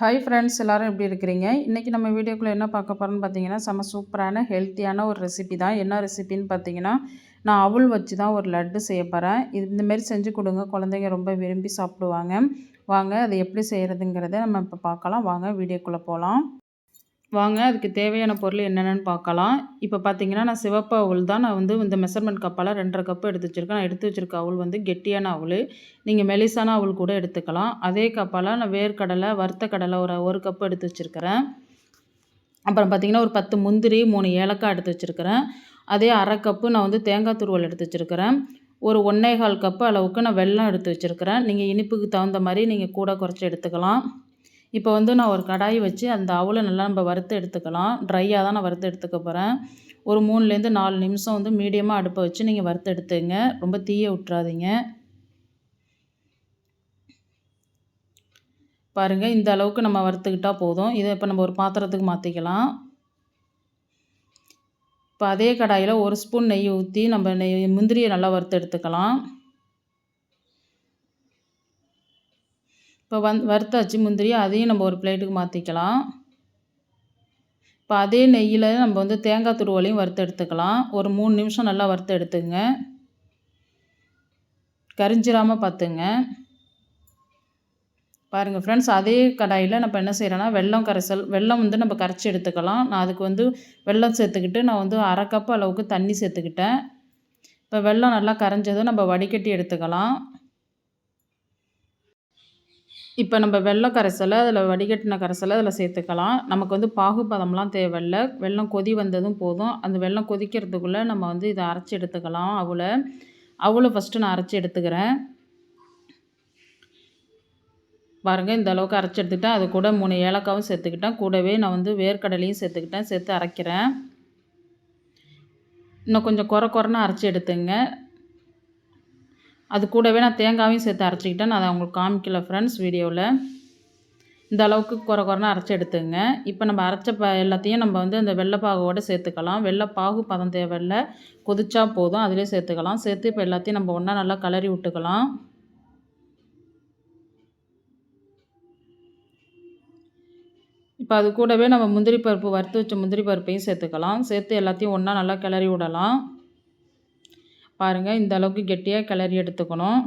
Hi friends எல்லோரும் எப்படி இருக்கிறீங்க? இன்றைக்கி நம்ம வீடியோக்குள்ளே என்ன பார்க்க போகிறோன்னு பார்த்தீங்கன்னா செம்ம சூப்பரான ஹெல்த்தியான ஒரு ரெசிபி தான். என்ன ரெசிபின்னு பார்த்தீங்கன்னா நான் அவள் வச்சு தான் ஒரு லட்டு செய்ய போகிறேன் இது இந்தமாரி செஞ்சு கொடுங்க. குழந்தைங்க ரொம்ப விரும்பி சாப்பிடுவாங்க. வாங்க அதை எப்படி செய்கிறதுங்கிறத நம்ம இப்போ பார்க்கலாம். வாங்க வீடியோக்குள்ளே போகலாம் வாங்க அதுக்கு தேவையான பொருள் என்னென்னு பார்க்கலாம். இப்போ பார்த்தீங்கன்னா நான் சிவப்பு அவுள் தான். நான் வந்து இந்த மெஷர்மெண்ட் கப்பால் ரெண்டரை கப்பு எடுத்து வச்சுருக்கேன். நான் எடுத்து வச்சுருக்க அவுள் வந்து கெட்டியான அவுள். நீங்கள் மெலிசான அவுள் கூட எடுத்துக்கலாம். அதே கப்பால் நான் வேர்க்கடலை வறுத்த கடலை ஒரு ஒரு கப்பு எடுத்து வச்சுருக்கிறேன். அப்புறம் பார்த்திங்கன்னா ஒரு பத்து முந்திரி மூணு ஏலக்காய் எடுத்து வச்சுருக்கிறேன். அதே அரை கப்பு நான் வந்து தேங்காய் துருவல் எடுத்து வச்சுருக்கிறேன். ஒரு ஒன்றே கால் கப்பு அளவுக்கு நான் வெல்லம் எடுத்து வச்சுருக்கிறேன். நீங்கள் இனிப்புக்கு தகுந்த மாதிரி நீங்கள் கூட குறைச்சி எடுத்துக்கலாம். இப்போ வந்து நான் ஒரு கடாய் வச்சு அந்த அவலை நல்லா நம்ம வறுத்து எடுத்துக்கலாம். ட்ரையாக தான் நான் வறுத்து எடுத்துக்க போகிறேன் ஒரு மூணுலேருந்து நாலு நிமிஷம் வந்து மீடியமாக அடுப்பை வச்சு நீங்கள் வறுத்து எடுத்துங்க. ரொம்ப தீய விட்றாதீங்க பாருங்கள் இந்த அளவுக்கு நம்ம வறுத்துக்கிட்டால் போதும். இதை இப்போ நம்ம ஒரு பாத்திரத்துக்கு மாற்றிக்கலாம் இப்போ அதே கடாயில் ஒரு ஸ்பூன் நெய் ஊற்றி நம்ம நெய் முந்திரியை நல்லா வறுத்து எடுத்துக்கலாம். இப்போ வந் வறுத்தாச்சு முந்திரி அதையும் நம்ம ஒரு பிளேட்டுக்கு மாற்றிக்கலாம் இப்போ அதே நெய்யில் நம்ம வந்து தேங்காய் துருவலையும் வறுத்து எடுத்துக்கலாம். ஒரு மூணு நிமிஷம் நல்லா வறுத்து எடுத்துங்க. கரிஞ்சிராமல் பார்த்துங்க. பாருங்கள் ஃப்ரெண்ட்ஸ் அதே கடாயில் நம்ம என்ன செய்கிறோன்னா வெள்ளம் கரைசல் வெள்ளம் வந்து நம்ம கரைச்சி எடுத்துக்கலாம். நான் அதுக்கு வந்து வெள்ளம் சேர்த்துக்கிட்டு நான் வந்து அரை கப் அளவுக்கு தண்ணி சேர்த்துக்கிட்டேன். இப்போ வெள்ளம் நல்லா கரைஞ்சதும் நம்ம வடிகட்டி எடுத்துக்கலாம். இப்போ நம்ம வெள்ளை கரைசலை அதில் வடிகட்டின கரைசலை அதில் சேர்த்துக்கலாம். நமக்கு வந்து பாகுபதம்லாம் தேவையில்ல. வெள்ளம் கொதி வந்ததும் போதும். அந்த வெள்ளம் கொதிக்கிறதுக்குள்ளே நம்ம வந்து இதை அரைச்சி எடுத்துக்கலாம். அவளை அவளை ஃபஸ்ட்டு நான் அரைச்சி எடுத்துக்கிறேன். பாருங்கள் இந்த அளவுக்கு அரைச்சி எடுத்துக்கிட்டேன். அது கூட மூணு ஏலக்காவும் சேர்த்துக்கிட்டேன். கூடவே நான் வந்து வேர்க்கடலையும் சேர்த்துக்கிட்டேன். சேர்த்து அரைக்கிறேன். இன்னும் கொஞ்சம் குறை குறைன்னு அரைச்சி எடுத்துங்க. அது கூடவே நான் தேங்காயும் சேர்த்து அரைச்சிக்கிட்டேன். நான் அதை உங்களுக்கு காமிக்கல ஃப்ரெண்ட்ஸ் வீடியோவில் இந்த அளவுக்கு குறை குறைனா அரைச்சி எடுத்துங்க. இப்போ நம்ம அரைச்ச ப எல்லாத்தையும் நம்ம வந்து அந்த வெள்ளைப்பாகோடு சேர்த்துக்கலாம். வெள்ளைப்பாகு பதம் தேவையில்லை. கொதிச்சா போதும். அதிலே சேர்த்துக்கலாம். சேர்த்து இப்போ எல்லாத்தையும் நம்ம ஒன்றா நல்லா கலரி விட்டுக்கலாம். இப்போ அது கூடவே நம்ம முந்திரி பருப்பு வறுத்து வச்ச முந்திரி பருப்பையும் சேர்த்துக்கலாம். சேர்த்து எல்லாத்தையும் ஒன்றா நல்லா கிளறி விடலாம். பாருங்கள் இந்த அளவுக்கு கெட்டியாக கிளறி எடுத்துக்கணும்.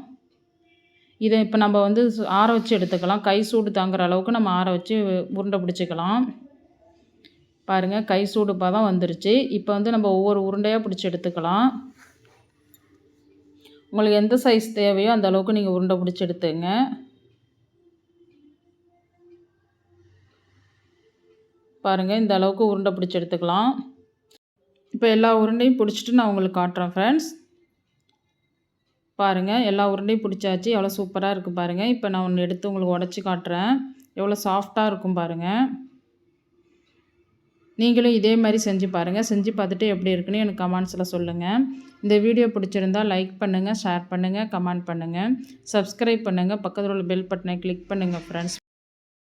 இதை இப்போ நம்ம வந்து ஆற வச்சு எடுத்துக்கலாம். கை சூடு தாங்குற அளவுக்கு நம்ம ஆற வச்சு உருண்டை பிடிச்சிக்கலாம். பாருங்கள் கை சூடு பதம் வந்துருச்சு. இப்போ வந்து நம்ம ஒவ்வொரு உருண்டையாக பிடிச்சி எடுத்துக்கலாம். உங்களுக்கு எந்த சைஸ் தேவையோ அந்த அளவுக்கு நீங்கள் உருண்டை பிடிச்சி எடுத்துங்க. பாருங்கள் இந்த அளவுக்கு உருண்டை பிடிச்சி எடுத்துக்கலாம். இப்போ எல்லா உருண்டையும் பிடிச்சிட்டு நான் உங்களுக்கு காட்டுறேன் ஃப்ரெண்ட்ஸ் பாருங்கள் எல்லா உருண்டையும் பிடிச்சாச்சு. எவ்வளோ சூப்பராக இருக்குது பாருங்கள் இப்போ நான் ஒன்று எடுத்து உங்களுக்கு உடச்சி காட்டுறேன். எவ்வளோ சாஃப்டாக இருக்கும் பாருங்கள் நீங்களும் இதே மாதிரி செஞ்சு பாருங்கள் செஞ்சு பார்த்துட்டு எப்படி இருக்குன்னு எனக்கு கமெண்ட்ஸில் சொல்லுங்கள் இந்த வீடியோ பிடிச்சிருந்தால் லைக் பண்ணுங்கள் ஷேர் பண்ணுங்கள் கமெண்ட் பண்ணுங்கள் சப்ஸ்கிரைப் பண்ணுங்கள் பக்கத்தில் உள்ள பெல் பட்டனை கிளிக் பண்ணுங்கள் ஃப்ரெண்ட்ஸ்